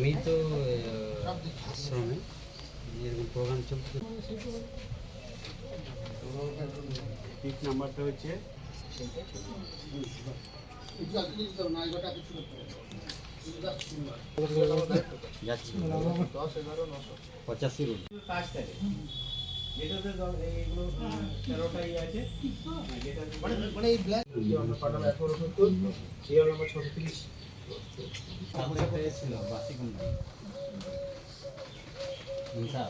আমি তো আশ্রমে এরকম প্রোগ্রাম পিক নাম্বারটা হচ্ছে পঁচাশি যেটা মানে এই ব্ল্যাক নম্বর ছত্রিশ ছিল বাসি কোনটা হিংসা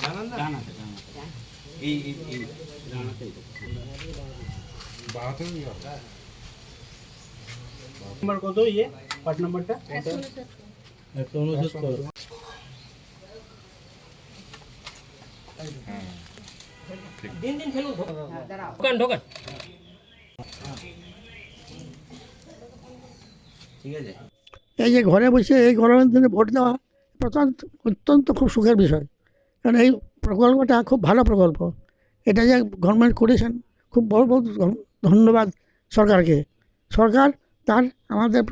জানান না ডানাতে ডানাতে এই এই এই ডানাতেই নাম্বার কত এই যে ঘরে বসে এই গরমের দিনে ভোট দেওয়া প্রত্যন্ত, অত্যন্ত খুব সুখের বিষয়। কারণ এই প্রকল্পটা খুব ভালো প্রকল্প। এটা যে গভর্নমেন্ট করেছেন, খুব বড় বড় ধন্যবাদ সরকারকে। সরকার তার আমাদের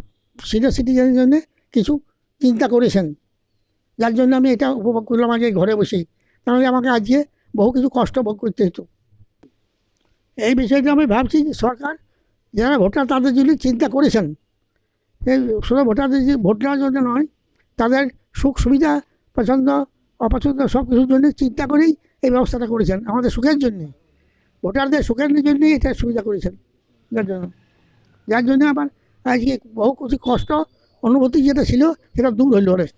সিনিয়র সিটিজেনের জন্য কিছু চিন্তা করেছেন। যার জন্য আমি এটা উপভোগ করলাম আজকে ঘরে বসেই। তাহলে আমাকে আজকে বহু কিছু কষ্ট ভোগ করতে হতো। এই বিষয়টা আমি ভাবছি যে সরকার, যারা ভোটার তাদের জন্য চিন্তা করেছেন। এই শুধু ভোটারদের যে ভোট দেওয়ার জন্য নয়, তাদের সুখ সুবিধা, পছন্দ, অপছন্দ সব কিছুর জন্য চিন্তা করেই এই ব্যবস্থাটা করেছেন, আমাদের সুখের জন্যে। ভোটারদের সুখের জন্যই এটা সুবিধা করেছেন। যার জন্য যার জন্য আবার আজকে বহু কিছু কষ্ট, অনুভূতি যেটা ছিল, সেটা দূর হইল অনেক